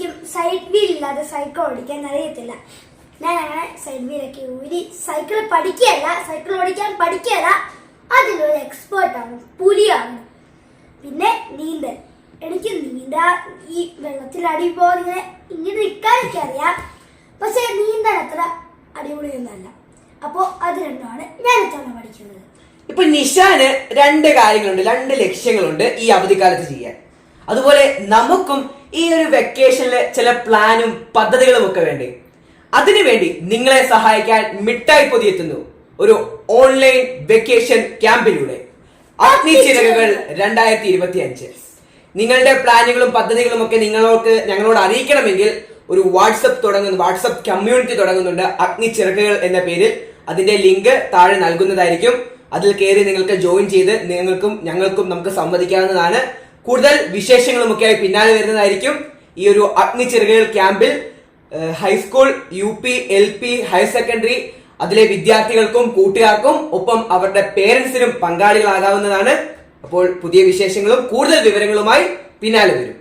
ഇല്ലാതെ സൈക്കിൾ ഓടിക്കാൻ അറിയത്തില്ല. ഞാൻ അങ്ങനെ സൈഡ് വീലൊക്കെ ഊരി സൈക്കിൾ പഠിക്കുകയല്ല സൈക്കിൾ ഓടിക്കാൻ പഠിക്കുകയല്ല അതിലൊരു എക്സ്പേർട്ടാണ് പുലിയാണ്. പിന്നെ നീന്തൽ. എനിക്ക് നീന്താ ഈ വെള്ളത്തിൽ അടി പോകാൻ ഇങ്ങനെ ഇങ്ങനെ നിൽക്കാനൊക്കെ അറിയാം. പക്ഷെ നീന്തൽ അത്ര അടിപൊളിയൊന്നുമല്ല. അപ്പോൾ അത് രണ്ടുമാണ് ഞാൻ ഇത്തവണ പഠിക്കുന്നത്. ഇപ്പൊ നിഷാന് രണ്ട് കാര്യങ്ങളുണ്ട് രണ്ട് ലക്ഷ്യങ്ങളുണ്ട് ഈ അവധിക്കാലത്ത് ചെയ്യാൻ. അതുപോലെ നമുക്കും ഈ ഒരു വെക്കേഷനിലെ ചില പ്ലാനും പദ്ധതികളും ഒക്കെ വേണ്ടേ? അതിനുവേണ്ടി നിങ്ങളെ സഹായിക്കാൻ മിഠായി പൊതി എത്തുന്നു ഒരു ഓൺലൈൻ വെക്കേഷൻ ക്യാമ്പിലൂടെ അഗ്നി അഗ്നിച്ചിരകകൾ രണ്ടായിരത്തി ഇരുപത്തി അഞ്ച് നിങ്ങളുടെ പ്ലാനുകളും പദ്ധതികളും ഒക്കെ നിങ്ങൾക്ക് ഞങ്ങളോട് അറിയിക്കണമെങ്കിൽ ഒരു വാട്സപ്പ് തുടങ്ങുന്നു വാട്സപ്പ് കമ്മ്യൂണിറ്റി തുടങ്ങുന്നുണ്ട്. അഗ്നി ചിറകുകൾ എന്ന പേരിൽ അതിന്റെ ലിങ്ക് താഴെ നൽകുന്നതായിരിക്കും. അതിൽ കയറി നിങ്ങൾക്ക് ജോയിൻ ചെയ്ത് നിങ്ങൾക്കും ഞങ്ങൾക്കും നമുക്ക് സംവദിക്കാവുന്നതാണ്. കൂടുതൽ വിശേഷങ്ങളുമൊക്കെ ആയി പിന്നാലെ വരുന്നതായിരിക്കും ഈ ഒരു അഗ്നിച്ചിറകുകൾ ക്യാമ്പിൽ high school U P L P higher secondary അതിലെ വിദ്യാർത്ഥികൾക്കും കൂട്ടുകാർക്കും ഒപ്പം അവരുടെ പേരൻസിനും പങ്കാളികളാകാവുന്നതാണ്. അപ്പോൾ പുതിയ വിശേഷങ്ങളും കൂടുതൽ വിവരങ്ങളുമായി പിന്നാലെ വരും.